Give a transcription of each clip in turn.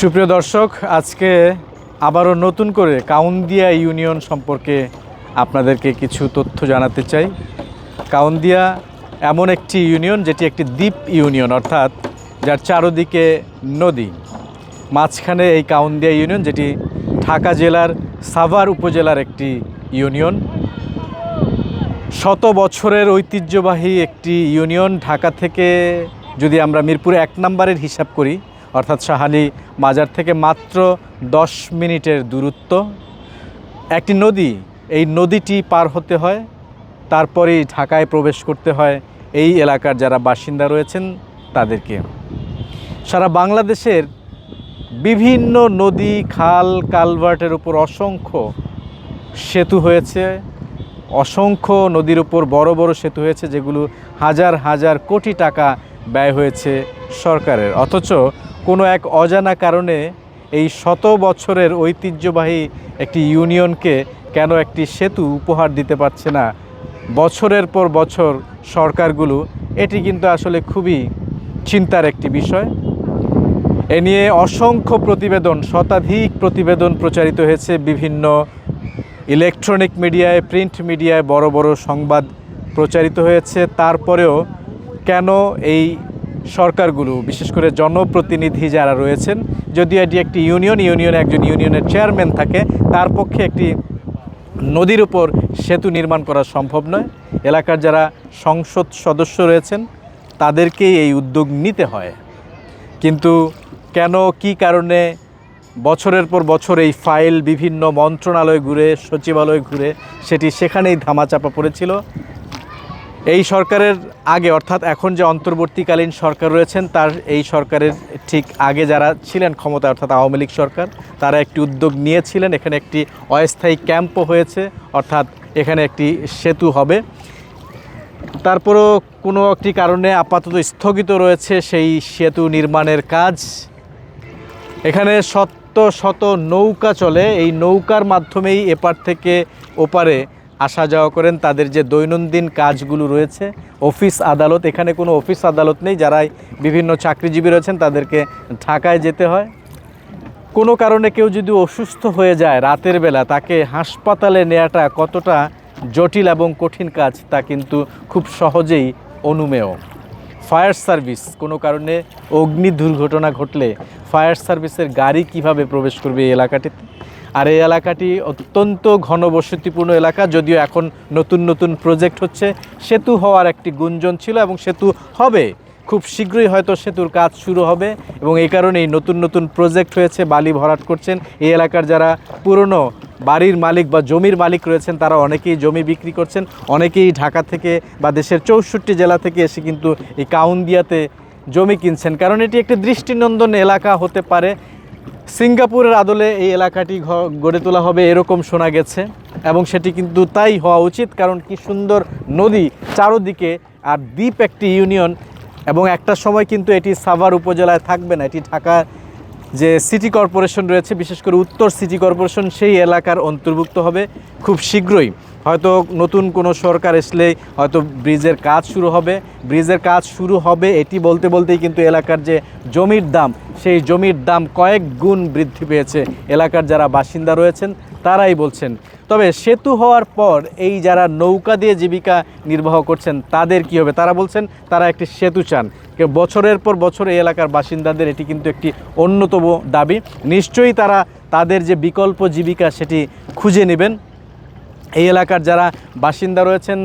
সুপ্রিয় দর্শক, আজকে আবারও নতুন করে কাউন্দিয়া ইউনিয়ন সম্পর্কে আপনাদেরকে কিছু তথ্য জানাতে চাই। কাউন্দিয়া এমন একটি ইউনিয়ন যেটি একটি দ্বীপ ইউনিয়ন, অর্থাৎ যার চারদিকে নদী। মাঝখানে এই কাউন্দিয়া ইউনিয়ন, যেটি ঢাকা জেলার সাভার উপজেলার একটি ইউনিয়ন। শত বছরের ঐতিহ্যবাহী একটি ইউনিয়ন ঢাকা থেকে যদি আমরা মিরপুরে এক নম্বরের হিসাব করি অর্থাৎ শাহালি মাজার থেকে মাত্র দশ মিনিটের দূরত্ব। একটি নদী, এই নদীটি পার হতে হয়, তারপরেই ঢাকায় প্রবেশ করতে হয় এই এলাকার যারা বাসিন্দা রয়েছেন তাদেরকে। সারা বাংলাদেশের বিভিন্ন নদী, খাল, কালভার্টের উপর অসংখ্য সেতু হয়েছে। অসংখ্য নদীর উপর বড় বড় সেতু হয়েছে, যেগুলো হাজার হাজার কোটি টাকা ব্যয় হয়েছে সরকারের। অথচ কোনো এক অজানা কারণে এই শত বছরের ঐতিহ্যবাহী একটি ইউনিয়নকে কেন একটি সেতু উপহার দিতে পারছে না? বছরের পর বছর সরকারগুলো, এটি কিন্তু আসলে খুবই চিন্তার একটি বিষয়। এ নিয়ে অসংখ্য প্রতিবেদন, শতাধিক প্রতিবেদন প্রচারিত হয়েছে বিভিন্ন ইলেকট্রনিক মিডিয়ায়, প্রিন্ট মিডিয়ায় বড় বড় সংবাদ প্রচারিত হয়েছে। তারপরেও কেন এই সরকারগুলো, বিশেষ করে জনপ্রতিনিধি যারা রয়েছেন, যদিও এটি একটি ইউনিয়ন, ইউনিয়নে একজন ইউনিয়নের চেয়ারম্যান থাকে, তার পক্ষে একটি নদীর উপর সেতু নির্মাণ করা সম্ভব নয়। এলাকার যারা সংসদ সদস্য রয়েছেন, তাদেরকেই এই উদ্যোগ নিতে হয়। কিন্তু কেন, কি কারণে বছরের পর বছর এই ফাইল বিভিন্ন মন্ত্রণালয় ঘুরে, সচিবালয় ঘুরে, সেটি সেখানেই ধামাচাপা পড়েছিল? এই সরকারের আগে, অর্থাৎ এখন যে অন্তর্বর্তীকালীন সরকার রয়েছেন, তার এই সরকারের ঠিক আগে যারা ছিলেন ক্ষমতা অর্থাৎ আওয়ামী লীগ সরকার, তারা একটি উদ্যোগ নিয়েছিলেন। এখানে একটি অস্থায়ী ক্যাম্পও হয়েছে, অর্থাৎ এখানে একটি সেতু হবে। তারপরও কোনো একটি কারণে আপাতত স্থগিত রয়েছে সেই সেতু নির্মাণের কাজ। এখানে শত শত নৌকা চলে। এই নৌকার মাধ্যমেই এপার থেকে ওপারে আসা যাওয়া করেন, তাদের যে দৈনন্দিন কাজগুলো রয়েছে, অফিস আদালত, এখানে কোনো অফিস আদালত নেই, যারাই বিভিন্ন চাকরিজীবী রয়েছেন, তাদেরকে ঢাকায় যেতে হয়। কোনো কারণে কেউ যদি অসুস্থ হয়ে যায় রাতের বেলা, তাকে হাসপাতালে নেওয়াটা কতটা জটিল এবং কঠিন কাজ, তা কিন্তু খুব সহজেই অনুমেয়। ফায়ার সার্ভিস, কোনো কারণে অগ্নি দুর্ঘটনা ঘটলে ফায়ার সার্ভিসের গাড়ি কীভাবে প্রবেশ করবে এই এলাকাটিতে? আর এই এলাকাটি অত্যন্ত ঘনবসতিপূর্ণ এলাকা, যদিও এখন নতুন নতুন প্রজেক্ট হচ্ছে। সেতু হওয়ার একটি গুঞ্জন ছিল এবং সেতু হবে। খুব শীঘ্রই হয়তো সেতুর কাজ শুরু হবে এবং এই কারণেই নতুন নতুন প্রজেক্ট হয়েছে, বালি ভরাট করছেন। এই এলাকার যারা পুরনো বাড়ির মালিক বা জমির মালিক রয়েছেন, তারা অনেকেই জমি বিক্রি করছেন। অনেকেই ঢাকা থেকে বা দেশের চৌষট্টি জেলা থেকে এসে কিন্তু এই কাউন্দিয়াতে জমি কিনছেন। কারণ এটি একটি দৃষ্টিনন্দন এলাকা হতে পারে। সিঙ্গাপুরের আদলে এই এলাকাটি গড়ে তোলা হবে এরকম শোনা গেছে, এবং সেটি কিন্তু তাই হওয়া উচিত, কারণ কি সুন্দর নদী চারোদিকে আর দ্বীপ একটি ইউনিয়ন, এবং একটা সময় কিন্তু এটি সাভার উপজেলায় থাকবে না, এটি ঢাকা যে সিটি কর্পোরেশন রয়েছে, বিশেষ করে উত্তর সিটি কর্পোরেশন, সেই এলাকার অন্তর্ভুক্ত হবে খুব শীঘ্রই। হয়তো নতুন কোনো সরকার আসলেই হয়তো ব্রিজের কাজ শুরু হবে। ব্রিজের কাজ শুরু হবে, এটি বলতে বলতেই কিন্তু এলাকার যে জমির দাম, সেই জমির দাম কয়েক গুণ বৃদ্ধি পেয়েছে। এলাকার যারা বাসিন্দা রয়েছেন, তারাই বলছেন। তবে সেতু হওয়ার পর এই যারা নৌকা দিয়ে জীবিকা নির্বাহ করছেন, তাদের কি হবে? তারা বলছেন, তারা একটি সেতু চান। বছরের পর বছর এই এলাকার বাসিন্দাদের এটি কিন্তু একটি অন্যতম দাবি। নিশ্চয়ই তারা তাদের যে বিকল্প জীবিকা সেটি খুঁজে নেবেন। এই এলাকার যারা বাসিন্দা রয়েছেন,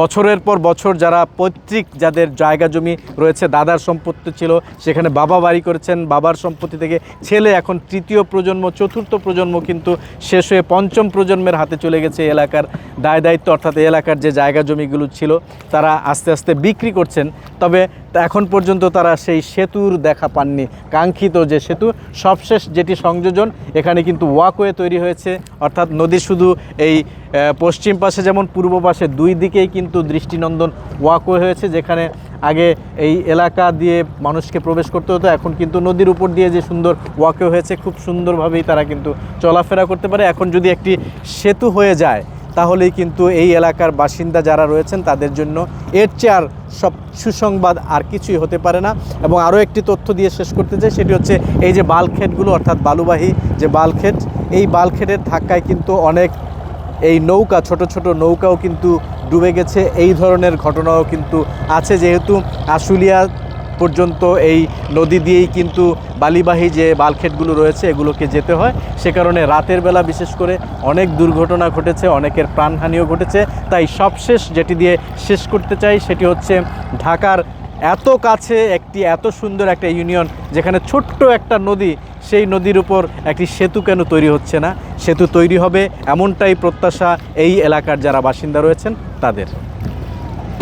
বছরের পর বছর যারা পৈতৃক যাদের জায়গা জমি রয়েছে, দাদার সম্পত্তি ছিল, সেখানে বাবা বাড়ি করেছেন, বাবার সম্পত্তি থেকে ছেলে এখন তৃতীয় প্রজন্ম, চতুর্থ প্রজন্ম কিন্তু শেষ হয়ে পঞ্চম প্রজন্মের হাতে চলে গেছে এলাকার দায় দায়িত্ব। অর্থাৎ এলাকার যে জায়গা জমিগুলো ছিল, তারা আস্তে আস্তে বিক্রি করছেন। তবে এখন পর্যন্ত তারা সেই সেতুর দেখা পাননি। কাঙ্ক্ষিত যে সেতু, সবশেষ যেটি সংযোজন, এখানে কিন্তু ওয়াকওয়ে তৈরি হয়েছে। অর্থাৎ নদী শুধু এই পশ্চিম পাশে যেমন পূর্ব পাশে দুই দিকেই কিন্তু দৃষ্টিনন্দন ওয়াকওয়ে হয়েছে, যেখানে আগে এই এলাকা দিয়ে মানুষকে প্রবেশ করতে হতো, এখন কিন্তু নদীর উপর দিয়ে যে সুন্দর ওয়াকওয়ে হয়েছে, খুব সুন্দরভাবেই তারা কিন্তু চলাফেরা করতে পারে। এখন যদি একটি সেতু হয়ে যায় তাহলেই কিন্তু এই এলাকার বাসিন্দা যারা রয়েছেন তাদের জন্য এর চেয়ে আর সব সুসংবাদ আর কিছুই হতে পারে না। এবং আরও একটি তথ্য দিয়ে শেষ করতে চাই, সেটি হচ্ছে এই যে বালখেটগুলো অর্থাৎ বালুবাহী যে বালখেট এই বালখেটের ধাক্কায় কিন্তু অনেক এই নৌকা, ছোট ছোট নৌকাও কিন্তু ডুবে গেছে। এই ধরনের ঘটনাও কিন্তু আছে, যেহেতু আশুলিয়া পর্যন্ত এই নদী দিয়েই কিন্তু বালিবাহী যে বালখেটগুলো রয়েছে, এগুলোকে যেতে হয়। সে কারণে রাতের বেলা বিশেষ করে অনেক দুর্ঘটনা ঘটেছে, অনেকের প্রাণহানিও ঘটেছে। তাই সবশেষ যেটি দিয়ে শেষ করতে চাই সেটি হচ্ছে ঢাকার এত কাছে একটি, এত সুন্দর একটা ইউনিয়ন, যেখানে ছোট্ট একটা নদী, সেই নদীর উপর একটি সেতু কেন তৈরি হচ্ছে না? সেতু তৈরি হবে এমনটাই প্রত্যাশা এই এলাকার যারা বাসিন্দা রয়েছেন, তাদের।